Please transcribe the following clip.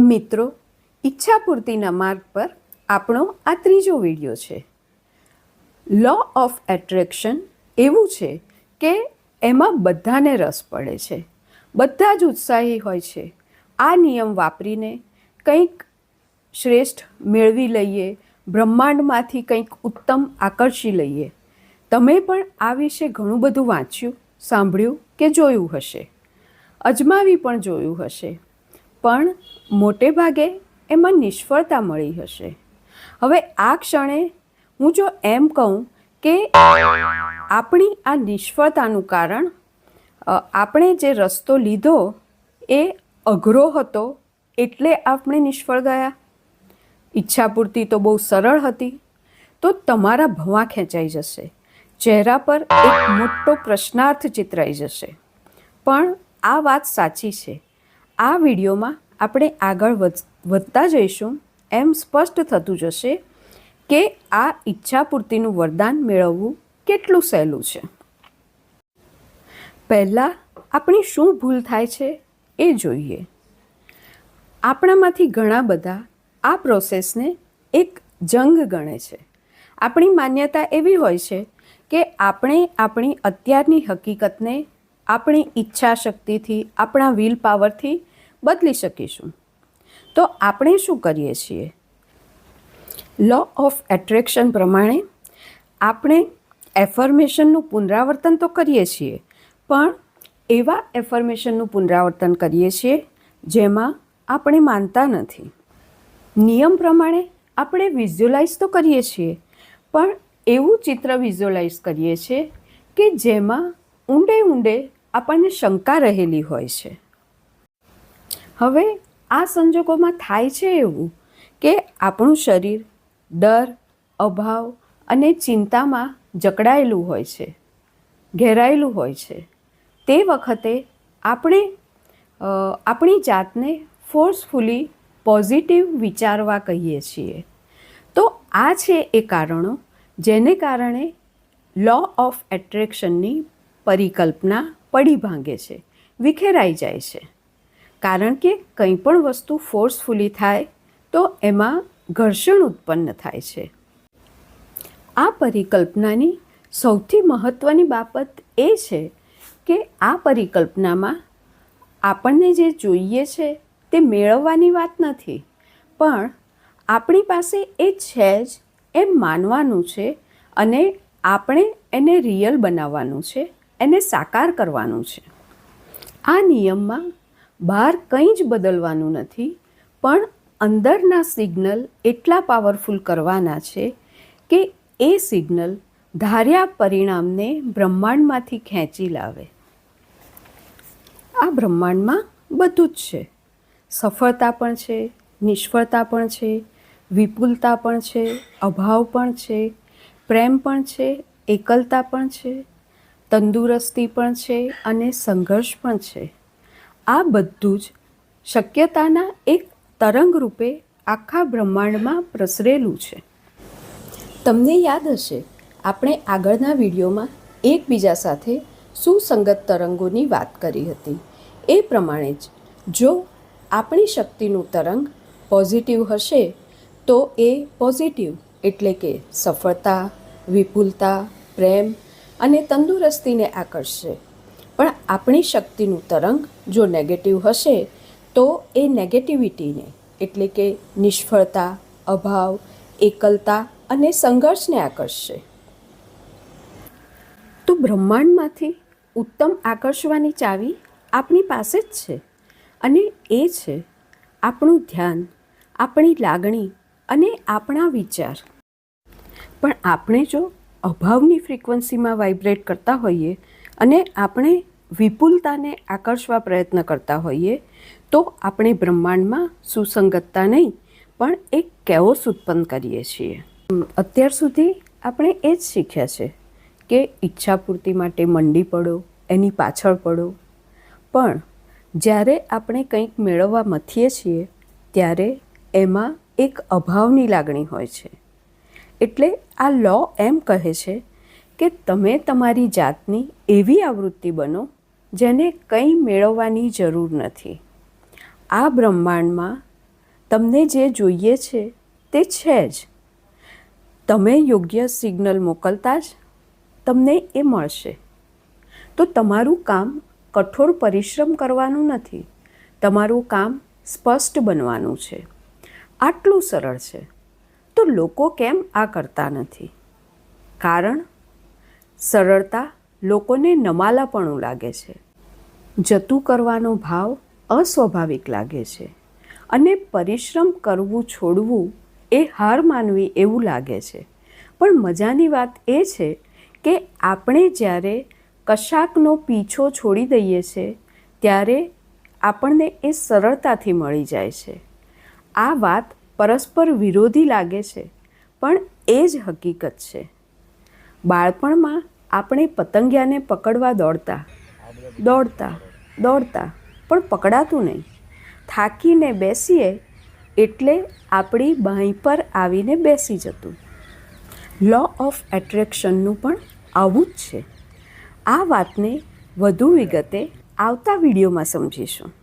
મિત્રો, ઈચ્છાપૂર્તિના માર્ગ પર આપણો આ ત્રીજો વીડિયો છે. લો ઓફ એટ્રેક્શન એવું છે કે એમાં બધાને રસ પડે છે. બધા જ ઉત્સાહી હોય છે. આ નિયમ વાપરીને કંઈક શ્રેષ્ઠ મેળવી લઈએ, બ્રહ્માંડમાંથી કંઈક ઉત્તમ આકર્ષી લઈએ. તમે પણ આ વિશે ઘણું બધું વાંચ્યું, સાંભળ્યું કે જોયું હશે? અજમાવી પણ જોયું હશે. પણ મોટે ભાગે એમાં નિષ્ફળતા મળી હશે. હવે આ ક્ષણે હું જો એમ કહું કે આપણી આ નિષ્ફળતાનું કારણ આપણે જે રસ્તો લીધો એ અઘરો હતો એટલે આપણે નિષ્ફળ ગયા. ઈચ્છાપૂર્તિ તો બહુ સરળ હતી, તો તમારા ભવા ખેંચાઈ જશે. ચહેરા પર એક મોટો પ્રશ્નાર્થ ચિતરાઈ જશે. પણ આ વાત સાચી છે. આ વિડીયોમાં આપણે આગળ વધ- વધતા જઈશું, એમ સ્પષ્ટ થતું જશે કે આ ઈચ્છાપૂર્તિનું વરદાન મેળવવું કેટલું સહેલું છે. પહેલાં આપણી શું ભૂલ થાય છે એ જોઈએ. આપણામાંથી ઘણા બધા આ પ્રોસેસને એક જંગ ગણે છે. આપણી માન્યતા એવી હોય છે કે આપણે આપણી અત્યારની હકીકતને, આપણી ઈચ્છા શક્તિથી આપણા વિલ પાવરથી બદલી શકીશું. તો આપણે શું કરીએ છીએ? લો ઓફ એટ્રેક્શન પ્રમાણે આપણે એફર્મેશનનું પુનરાવર્તન તો કરીએ છીએ, પણ એવા એફર્મેશનનું પુનરાવર્તન કરીએ છીએ જેમાં આપણે માનતા નથી. નિયમ પ્રમાણે આપણે વિઝ્યુલાઇઝ તો કરીએ છીએ, પણ એવું ચિત્ર વિઝ્યુલાઇઝ કરીએ છીએ કે જેમાં ઊંડે ઊંડે આપણને શંકા રહેલી હોય છે. હવે આ સંજોગોમાં થાય છે એવું કે આપણું શરીર, ડર, અભાવ અને ચિંતામાં જકડાયેલું હોય છે, ઘેરાયેલું હોય છે. તે વખતે આપણે આપણી જાતને ફોર્સફુલી પોઝિટિવ વિચારવા કહીએ છીએ. તો આ છે એ કારણો જેને કારણે લો ઓફ એટ્રેક્શનની પરિકલ્પના પડી ભાંગે છે, વિખેરાઈ જાય છે. કારણ કે કંઈ પણ વસ્તુ ફોર્સફુલી થાય, તો એમાં ઘર્ષણ ઉત્પન્ન થાય છે. આ પરિકલ્પનાની સૌથી મહત્ત્વની બાબત એ છે કે આ પરિકલ્પનામાં આપણને જે જોઈએ છે તે મેળવવાની વાત નથી, પણ આપણી પાસે એ છે જ એમ માનવાનું છે અને આપણે એને રિયલ બનાવવાનું છે, એને સાકાર કરવાનું છે. આ નિયમમાં બહાર કંઈ જ બદલવાનું નથી, પણ અંદરના સિગ્નલ એટલા પાવરફુલ કરવાના છે કે એ સિગ્નલ ધાર્યા પરિણામને બ્રહ્માંડમાંથી ખેંચી લાવે. આ બ્રહ્માંડમાં બધું જ છે. સફળતા પણ છે, નિષ્ફળતા પણ છે, વિપુલતા પણ છે, અભાવ પણ છે, પ્રેમ પણ છે, એકલતા પણ છે, તંદુરસ્તી પણ છે અને સંઘર્ષ પણ છે. આ બધું જ શક્યતાના એક તરંગ રૂપે આખા બ્રહ્માંડમાં પ્રસરેલું છે. તમને યાદ હશે, આપણે આગળના વિડીયોમાં એકબીજા સાથે સુસંગત તરંગોની વાત કરી હતી. એ પ્રમાણે જ, જો આપણી શક્તિનું તરંગ પોઝિટિવ હશે, તો એ પોઝિટિવ એટલે કે સફળતા, વિપુલતા, પ્રેમ અને તંદુરસ્તીને આકર્ષશે. આપણી શક્તિનું તરંગ જો નેગેટિવ હશે, તો એ નેગેટિવિટીને એટલે કે નિષ્ફળતા, અભાવ, એકલતા અને સંઘર્ષને આકર્ષશે. તો બ્રહ્માંડમાંથી ઉત્તમ આકર્ષવાની ચાવી આપણી પાસે જ છે અને એ છે આપણું ધ્યાન, આપણી લાગણી અને આપણા વિચાર. પણ આપણે જો અભાવની ફ્રિકવન્સીમાં વાઇબ્રેટ કરતા હોઈએ અને આપણે વિપુલતાને આકર્ષવા પ્રયત્ન કરતા હોઈએ, તો આપણે બ્રહ્માંડમાં સુસંગતતા નહીં, પણ એક કેઓસ ઉત્પન્ન કરીએ છીએ. અત્યાર સુધી આપણે એ જ શીખ્યા છે કે ઈચ્છાપૂર્તિ માટે મંડી પડો, એની પાછળ પડો. પણ જ્યારે આપણે કંઈક મેળવવા મથીએ છીએ, ત્યારે એમાં એક અભાવની લાગણી હોય છે. એટલે આ લો એમ કહે છે કે તમે તમારી જાતની એવી આવૃત્તિ બનો જેને કંઈ મેળવવાની જરૂર નથી. આ બ્રહ્માંડમાં તમને જે જોઈએ છે તે છે જ. તમે યોગ્ય સિગ્નલ મોકલતા જ તમને એ મળશે. તો તમારું કામ કઠોર પરિશ્રમ કરવાનું નથી. તમારું કામ સ્પષ્ટ બનવાનું છે. આટલું સરળ છે. તો લોકો કેમ આ કરતા નથી? કારણ, સરળતા લોકોને નમાલાપણું લાગે છે. જતું કરવાનો ભાવ અસ્વાભાવિક લાગે છે અને પરિશ્રમ કરવું છોડવું એ હાર માનવી એવું લાગે છે. પણ મજાની વાત એ છે કે આપણે જ્યારે કશાકનો પીછો છોડી દઈએ છીએ ત્યારે આપણને એ સરળતાથી મળી જાય છે. આ વાત પરસ્પર વિરોધી લાગે છે, પણ એ જ હકીકત છે. બાળપણમાં આપણે પતંગિયાને પકડવા દોડતા. દોડતા દોડતા, પણ પકડાતું નહીં. થાકીને બેસીએ એટલે આપણી બાંય પર આવીને બેસી જતું. લો ઓફ એટ્રેક્શનનું પણ આવું જ છે. આ વાતને વધુ વિગતે આવતા વિડીયોમાં સમજીશું.